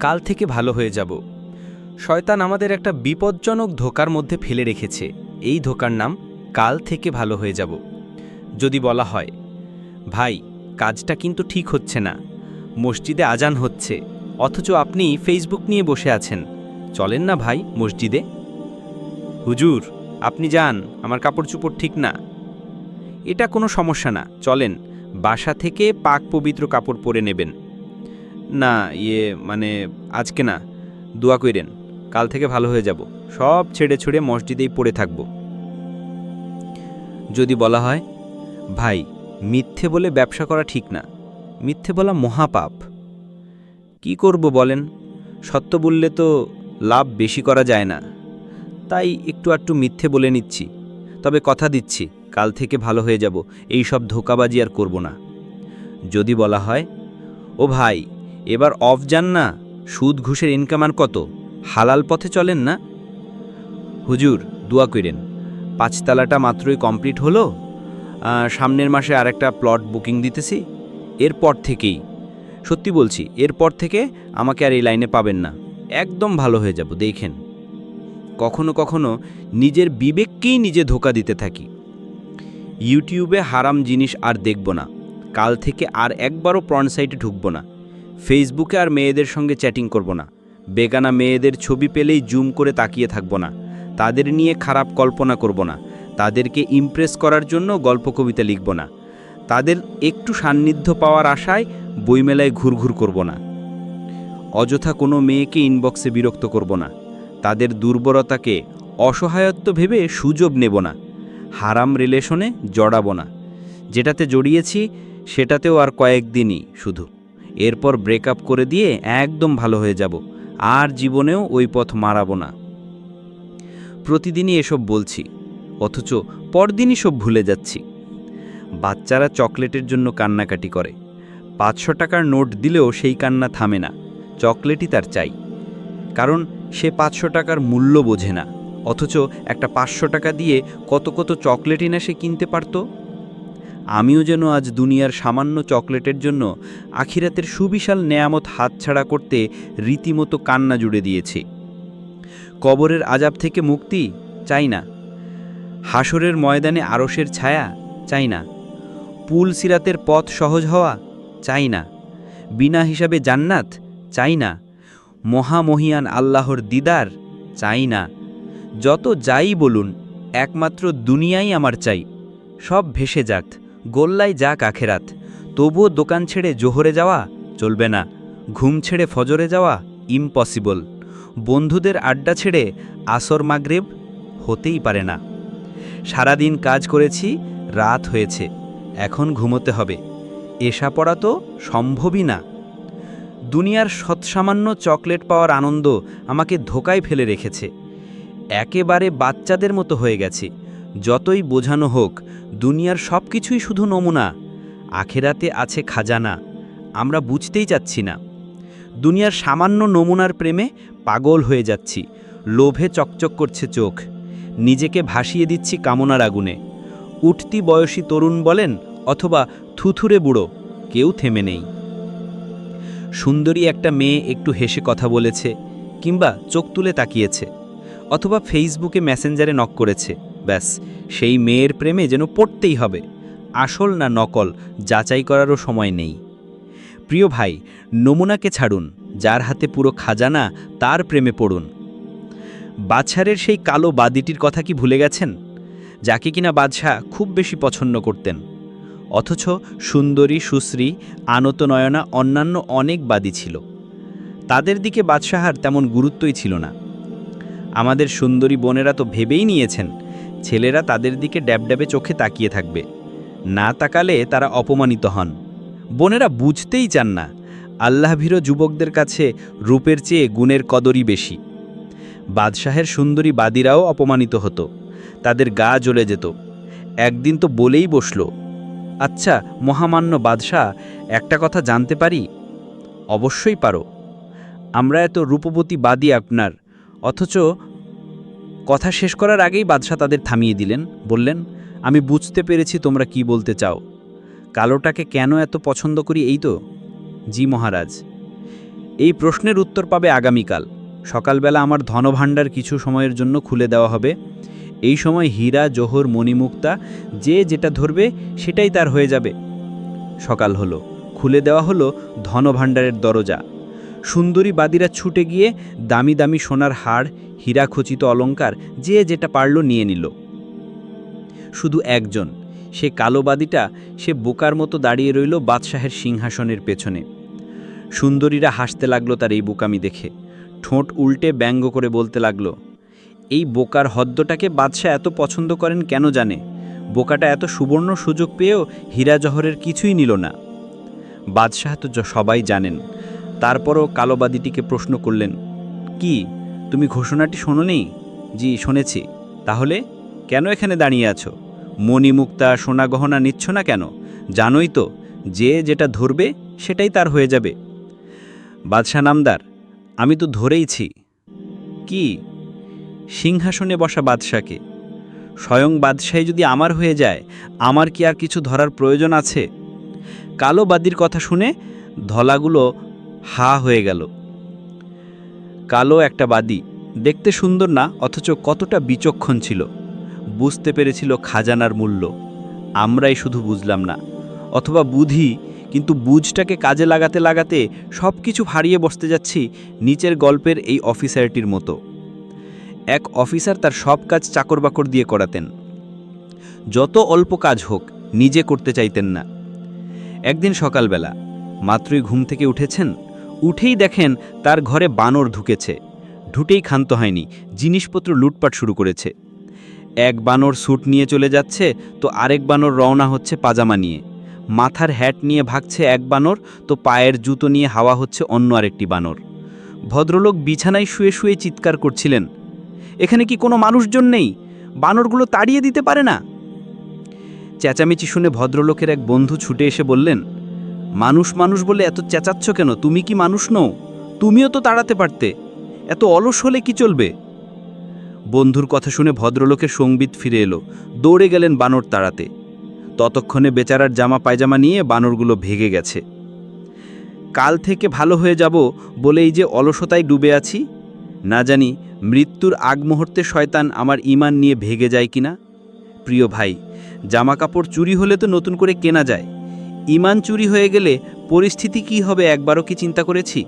কাল থেকে ভালো হয়ে যাব। শয়তান আমাদের একটা বিপজ্জনক ধোকার মধ্যে ফেলে রেখেছে। এই ধোকার নাম, কাল থেকে ভালো হয়ে যাব। যদি বলা হয়, ভাই, কাজটা কিন্তু ঠিক হচ্ছে না। মসজিদে আজান হচ্ছে, অথচ আপনি ফেসবুক নিয়ে বসে আছেন। চলেন না ভাই মসজিদে। হুজুর, আপনি যান, আমার কাপড় চোপড় ঠিক না। এটা কোনো সমস্যা না, চলেন। বাসা থেকে পাক পবিত্র কাপড় পরে নেবেন। না ইয়ে মানে আজকে না, দোয়া কইরেন, কাল থেকে ভালো হয়ে যাব। সব ছেড়ে ছুড়ে মসজিদেই পড়ে থাকব। যদি বলা হয়, ভাই, মিথ্যে বলে ব্যবসা করা ঠিক না, মিথ্যে বলা মহাপাপ। কি করব বলেন? সত্য বললে তো লাভ বেশি করা যায় না। তাই একটু একটু মিথ্যে বলে নিচ্ছি। তবে কথা দিচ্ছি, কাল থেকে ভালো হয়ে যাব, এই সব ধোকাবাজি আর করব না। যদি বলা হয়, ও ভাই এবার অফ যান না, সুদ ঘুষের ইনকাম আর কত? হালাল পথে চলেন না? হুজুর, দোয়া করেন। পাঁচতলাটা মাত্রই কমপ্লিট হলো। সামনের মাসে আরেকটা প্লট বুকিং দিতেছি। এরপর থেকেই। সত্যি বলছি, এরপর থেকে আমাকে আর এই লাইনে পাবেন না। একদম ভালো হয়ে যাব, দেখেন। কখনো কখনো নিজের বিবেককেই নিজে ধোকা দিতে থাকি। ইউটিউবে হারাম জিনিস আর দেখব না। কাল থেকে আর একবারও প্রন সাইটে ঢুকব না। ফেসবুকে আর মেয়েদের সঙ্গে চ্যাটিং করব না। বেগানা মেয়েদের ছবি পেলেই জুম করে তাকিয়ে থাকব না। তাদের নিয়ে খারাপ কল্পনা করব না। তাদেরকে ইমপ্রেস করার জন্য গল্প কবিতা লিখব না। তাদের একটু সান্নিধ্য পাওয়ার আশায় বইমেলায় ঘুরঘুর করব না। অযথা কোনো মেয়েকে ইনবক্সে বিরক্ত করব না। তাদের দুর্বলতাকে অসহায়ত্ব ভেবে সুযোগ নেব না। হারাম রিলেশনে জড়াবো না। যেটাতে জড়িয়েছি, সেটাতেও আর কয়েকদিনই শুধু। এরপর ব্রেকআপ করে দিয়ে একদম ভালো হয়ে যাব। আর জীবনেও ওই পথ মারাবো না। প্রতিদিনই এসব বলছি, অথচ পরদিনই সব ভুলে যাচ্ছি। বাচ্চারা চকলেটের জন্য কান্নাকাটি করে। পাঁচশো টাকার নোট দিলেও সেই কান্না থামে না, চকলেটই তার চাই। কারণ সে পাঁচশো টাকার মূল্য বোঝে না, অথচ একটা পাঁচশো টাকা দিয়ে কত কত চকলেটই না সে কিনতে পারত। আমিও যেন আজ দুনিয়ার সামান্য চকলেটের জন্য আখিরাতের সুবিশাল নেয়ামত হাতছাড়া করতে রীতিমতো কান্না জুড়ে দিয়েছি। কবরের আজাব থেকে মুক্তি? চাই না। হাসরের ময়দানে আরসের ছায়া? চাই না। পুল সিরাতের পথ সহজ হওয়া? চাই না। বিনা হিসাবে জান্নাত? চাই না। মহামহিয়ান আল্লাহর দিদার? চাই না। যত যাই বলুন, একমাত্র দুনিয়াই আমার চাই। সব ভেসে যাক। গোল্লাই যাক আখেরাত, তবুও দোকান ছেড়ে জোহরে যাওয়া চলবে না, ঘুম ছেড়ে ফজরে যাওয়া ইম্পসিবল বন্ধুদের আড্ডা ছেড়ে আসর মাগরেব হতেই পারে না। সারাদিন কাজ করেছি, রাত হয়েছে, এখন ঘুমোতে হবে, এসা পড়া তো সম্ভবই না। দুনিয়ার সৎসামান্য চকলেট পাওয়ার আনন্দ আমাকে ধোকায় ফেলে রেখেছে, একেবারে বাচ্চাদের মতো হয়ে গেছি। যতই বোঝানো হোক, দুনিয়ার সব কিছুই শুধু নমুনা। আখেরাতে আছে খাজানা। আমরা বুঝতেই চাচ্ছি না। দুনিয়ার সামান্য নমুনার প্রেমে পাগল হয়ে যাচ্ছি। লোভে চকচক করছে চোখ। নিজেকে ভাসিয়ে দিচ্ছি কামনার আগুনে। উঠতি বয়সী তরুণ বলেন, অথবা থুথুরে বুড়ো, কেউ থেমে নেই। সুন্দরী একটা মেয়ে একটু হেসে কথা বলেছে, কিংবা চোখ তুলে তাকিয়েছে, অথবা ফেসবুকে মেসেঞ্জারে নক করেছে। ব্যাস, সেই মেয়ের প্রেমে যেন পড়তেই হবে, আসল না নকল, যাচাই করারও সময় নেই। প্রিয় ভাই, নমুনাকে ছাড়ুন, যার হাতে পুরো খাজানা, তার প্রেমে পড়ুন। বাদশারের সেই কালো বাদিটির কথা কি ভুলে গেছেন? যাকে কিনা বাদশাহ খুব বেশি পছন্দ করতেন। অথচ সুন্দরী, সুশ্রী, আনতনয়না, অন্যান্য অনেক বাদী ছিল। তাদের দিকে বাদশাহার তেমন গুরুত্বই ছিল না। আমাদের সুন্দরী বোনেরা তো ভেবেই নিয়েছেন ছেলেরা তাদের দিকে ড্যাবড্যাবে চোখে তাকিয়ে থাকবে। না তাকালে তারা অপমানিত হন। বোনেরা বুঝতেই চান না আল্লাহভীর যুবকদের কাছে রূপের চেয়ে গুণের কদরই বেশি। বাদশাহের সুন্দরী বাদীরাও অপমানিত হতো, তাদের গা জ্বলে যেত। একদিন তো বলেই বসল আচ্ছা মহামান্য বাদশাহ, একটা কথা জানতে পারি? অবশ্যই পারো। আমরা এত রূপবতী বাদী আপনার, অথচ কথা শেষ করার আগেই বাদশাহ তাদের থামিয়ে দিলেন, বললেন, আমি বুঝতে পেরেছি তোমরা কি বলতে চাও। কালোটাকে কেন এত পছন্দ করি এই তো? জি মহারাজ। এই প্রশ্নের উত্তর পাবে আগামীকাল। সকালবেলা আমার ধনভাণ্ডার কিছু সময়ের জন্য খুলে দেওয়া হবে। এই সময় হীরা, জোহর, মণিমুক্তা, যে যেটা ধরবে সেটাই তার হয়ে যাবে। সকাল হলো। খুলে দেওয়া হলো ধনভাণ্ডারের দরজা। সুন্দরী বাদিরা ছুটে গিয়ে দামি দামি সোনার হাড় হীরা খচিত অলংকার যে যেটা পারল নিয়ে নিল। শুধু একজন, সে কালো বাদিটা সে বোকার মতো দাঁড়িয়ে রইল বাদশাহের সিংহাসনের পেছনে। সুন্দরীরা হাসতে লাগল তার এই বোকামি দেখে। ঠোঁট উল্টে ব্যঙ্গ করে বলতে লাগল, এই বোকার হদ্দটাকে বাদশাহ এত পছন্দ করেন কেন জানে? বোকাটা এত সুবর্ণ সুযোগ পেয়েও হীরা জহরের কিছুই নিল না। বাদশাহ তো সবাই জানেন। তারপরও কালোবাদিটিকে প্রশ্ন করলেন, কি তুমি ঘোষণাটি শোনোনি? জি, শুনেছি। তাহলে কেন এখানে দাঁড়িয়ে আছো? মণিমুক্তা সোনা গহনা নিচ্ছ না কেন? জানোই তো, যে যেটা ধরবে সেটাই তার হয়ে যাবে। বাদশাহ নামদার, আমি তো ধরেইছি কি? সিংহাসনে বসা বাদশাকে স্বয়ং বাদশাহী যদি আমার হয়ে যায়, আমার কি আর কিছু ধরার প্রয়োজন আছে? কালো বাদির কথা শুনে ধলাগুলো হা হয়ে গেল। কালো একটা বাদি। দেখতে সুন্দর না, অথচ কতটা বিচক্ষণ ছিল। বুঝতে পেরেছিল খাজানার মূল্য। আমরাই শুধু বুঝলাম না। অথবা বুঝি, কিন্তু বুঝটাকে কাজে লাগাতে লাগাতে সব কিছু হারিয়ে বসতে যাচ্ছি নিচের গল্পের এই অফিসারটির মতো। এক অফিসার তার সব কাজ চাকর বাকর দিয়ে করাতেন। যত অল্প কাজ হোক, নিজে করতে চাইতেন না। একদিন সকালবেলা, মাত্রই ঘুম থেকে উঠেছেন? উঠেই দেখেন তার ঘরে বানর ঢুকেছে। ঢুটেই ক্ষান্ত হয়নি, জিনিসপত্র লুটপাট শুরু করেছে। এক বানর স্যুট নিয়ে চলে যাচ্ছে, তো আরেক বানর রওনা হচ্ছে পাজামা নিয়ে। মাথার হ্যাট নিয়ে ভাগছে এক বানর, তো পায়ের জুতো নিয়ে হাওয়া হচ্ছে অন্য আরেকটি বানর। ভদ্রলোক বিছানায় শুয়ে শুয়ে চিৎকার করছিলেন, এখানে কি কোনো মানুষজন নেই? বানরগুলো তাড়িয়ে দিতে পারে না? চেঁচামেচি শুনে ভদ্রলোকের এক বন্ধু ছুটে এসে বললেন মানুষ মানুষ বলে এত চেঁচাচ্ছ কেন? তুমি কি মানুষ নও? তুমিও তো তাড়াতে পারতে। এত অলস হলে কি চলবে? বন্ধুর কথা শুনে ভদ্রলোকের সংগীত ফিরে এলো। দৌড়ে গেলেন বানর তাড়াতে। ততক্ষণে বেচারার জামা পায়জামা নিয়ে বানরগুলো ভেগে গেছে। কাল থেকে ভালো হয়ে যাব বলেই যে অলসতায় ডুবে আছি? না জানি মৃত্যুর আগ মুহূর্তে শয়তান আমার ইমান নিয়ে ভেগে যায় কিনা? প্রিয় ভাই জামা কাপড় চুরি হলে তো নতুন করে কেনা যায়। ইমান চুরি হয়ে গেলে পরিস্থিতি কি হবে একবারও কি চিন্তা করেছি?